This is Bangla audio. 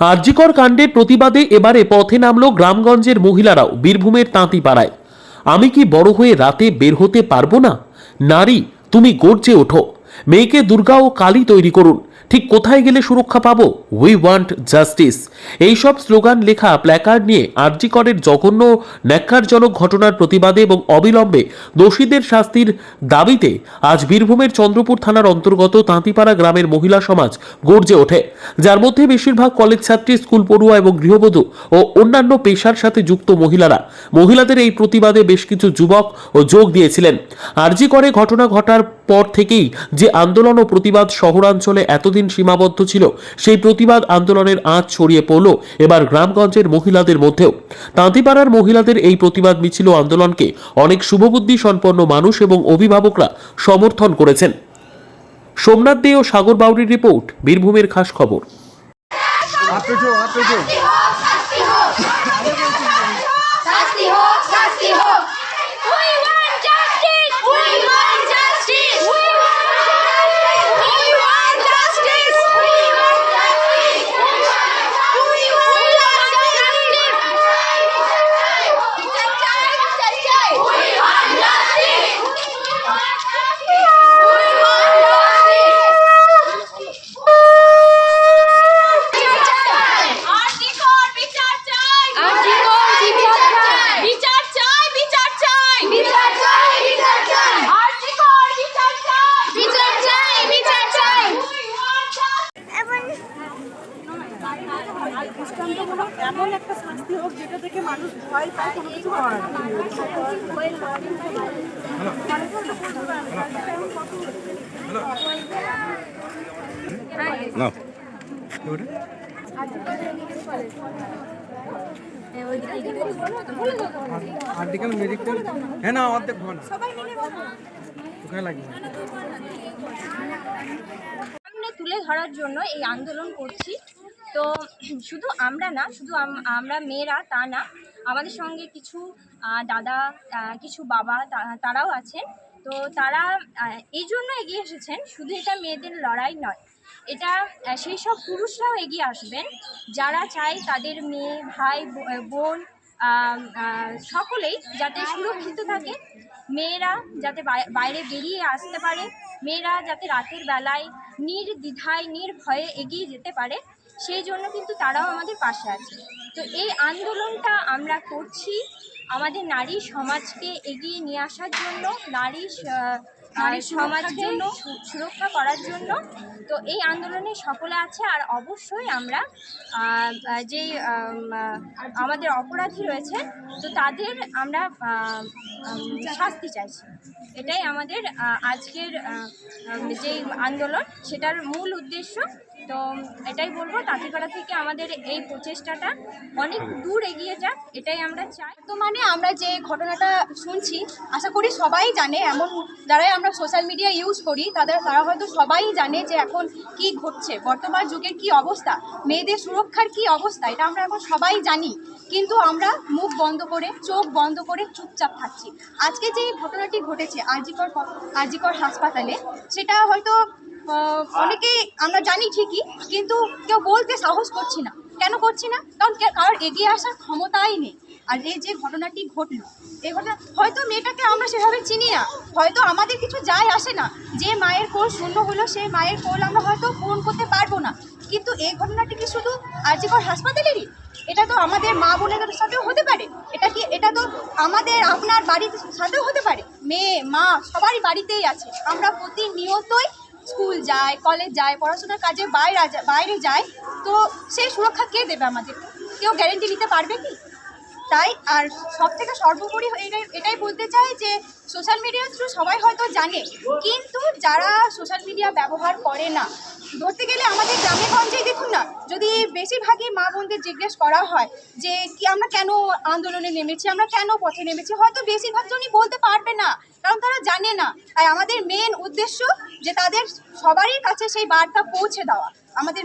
আরজিকর কাণ্ডের প্রতিবাদে এবারে পথে নামল গ্রামগঞ্জের মহিলারাও বীরভূমের তাঁতিপাড়ায়। আমি কি বড় হয়ে রাতে বের হতে পারব না? নারী, তুমি গর্জে ওঠো। মেয়েকে দুর্গা ও কালী তৈরি করুন। ঠিক কোথায় গেলে সুরক্ষা পাবো? উই ওয়ান্ট জাস্টিস এইসব স্লোগান, লেখা প্ল্যাকার্ড নিয়ে আরজিকরের জঘন্য, ন্যাক্কারজনক ঘটনার প্রতিবাদে এবং অবিলম্বে দোষীদের শাস্তির দাবিতে আজ বীরভূমের চন্দ্রপুর থানার অন্তর্গত তাঁতিপাড়া গ্রামের মহিলা সমাজ গর্জে ওঠে। যার মধ্যে বেশিরভাগ কলেজ ছাত্রী, স্কুল পড়ুয়া এবং গৃহবধূ ও অন্যান্য পেশার সাথে যুক্ত মহিলারা। মহিলাদের এই প্রতিবাদে বেশ কিছু যুবক ও যোগ দিয়েছিলেন। আরজি করে ঘটনা ঘটার পর থেকেই যে আন্দোলন ও প্রতিবাদ শহরাঞ্চলে এতদিন সীমাবদ্ধ ছিল সেই প্রতিবাদ আন্দোলনের আঁচ ছড়িয়ে পড়ল এবার গ্রামগঞ্জের মহিলাদের মধ্যেও। তাঁতিপাড়ার মহিলাদের এই প্রতিবাদ মিছিল ও আন্দোলনকে অনেক শুভবুদ্ধি সম্পন্ন মানুষ এবং অভিভাবকরা সমর্থন করেছেন। সোমনাথ দে ও সাগর বাউরির রিপোর্ট বীরভূমের খাস খবর। এমন একটা শাস্তি হোক যেটা থেকে মানুষ ভয় পায় কোনো কিছু করার না। Article medical. হ্যাঁ না অর্ধেক ঘণ্টা ওখানে লাগবে। সামনে তুলে ধরার জন্য এই আন্দোলন করছি। তো শুধু আমরা না, শুধু আম- আমরা মেয়েরা তা না, আমাদের সঙ্গে কিছু দাদা কিছু বাবা তারাও আছেন। তো তারা এই জন্য এগিয়ে এসেছেন, শুধু এটা মেয়েদের লড়াই নয়। এটা সেই সব পুরুষরাও এগিয়ে আসবেন, যারা চায় তাদের মেয়ে, ভাই বোন সকলেই যাতে সুরক্ষিত থাকে। মেয়েরা যাতে বাইরে বেরিয়ে আসতে পারে। মেয়েরা যাতে রাতের বেলায় নির্দ্বিধায়, নির্ভয়ে এগিয়ে যেতে পারে। সেই জন্য কিন্তু তারাও আমাদের পাশে আছে। তো এই আন্দোলনটা আমরা করছি আমাদের নারী সমাজকে এগিয়ে নিয়ে আসার জন্য। নারী সমাজকে সু- সুরক্ষা করার জন্য। তো এই আন্দোলনে সকলে আছে আর অবশ্যই আমরা যে আমাদের অপরাধী রয়েছে তো তাদের আমরা শাস্তি চাইছি। এটাই আমাদের আজকের যে আন্দোলন সেটার মূল উদ্দেশ্য। তো এটাই বলব তাঁতিপাড়া থেকে আমাদের এই প্রচেষ্টাটা অনেক দূর এগিয়ে যাক এটাই আমরা চাই। তো মানে আমরা যে ঘটনাটা শুনছি আশা করি সবাই জানে এমন যারাই আমরা সোশ্যাল মিডিয়া ইউজ করি, তাদের, তারা হয়তো সবাই জানে যে এখন কি ঘটছে। বর্তমান যুগের কি অবস্থা? মেয়েদের সুরক্ষার কি অবস্থা? এটা আমরা এখন সবাই জানি। কিন্তু আমরা মুখ বন্ধ করে, চোখ বন্ধ করে চুপচাপ থাকছি। আজকে যে ঘটনাটি ঘটেছে আরজিকর আরজিকর হাসপাতালে, সেটা হয়তো অনেকেই, আমরা জানি ঠিকই, কিন্তু কেউ বলতে সাহস করছি না। কেন করছি না? কারণ কারোর এগিয়ে আসার ক্ষমতাই নেই। আর এই যে ঘটনাটি ঘটলো, এই ঘটনা, হয়তো মেয়েটাকে আমরা সেভাবে চিনি না, হয়তো আমাদের কিছু যায় আসে না, যে মায়ের কোল শূন্য হলো সেই মায়ের কোল আমরা হয়তো পূরণ করতে পারব না। কিন্তু এই ঘটনাটি কি শুধু আরজিকর হাসপাতালেরই? এটা তো আমাদের মা বোনেদের সাথেও হতে পারে। এটা কি, এটা তো আমাদের আপনার বাড়ির সাথেও হতে পারে। মেয়ে, মা সবারই বাড়িতেই আছে। আমরা প্রতিনিয়তই স্কুল যায় কলেজ যায় পড়াশোনার কাজে বাইরে বাইরে যায় তো সেই সুরক্ষা কে দেবে আমাদের? কেউ গ্যারেন্টি নিতে পারবে কি? তাই আর সব থেকে সর্বোপরি এটাই এটাই বলতে চাই যে সোশ্যাল মিডিয়ার থ্রু সবাই হয়তো জানে, কিন্তু যারা সোশ্যাল মিডিয়া ব্যবহার করে না, ধরতে গেলে আমাদের গ্রামে গঞ্জেই দেখুন না, যদি বেশিরভাগই মা বোনদের জিজ্ঞেস করা হয় যে কি আমরা কেন আন্দোলনে নেমেছি, আমরা কেন পথে নেমেছি, হয়তো বেশিরভাগ জনই বলতে পারবে না, কারণ তারা জানে না। তাই আমাদের মেন উদ্দেশ্য যে তাদের সবারই কাছে সেই বার্তা পৌঁছে দেওয়া, আমাদের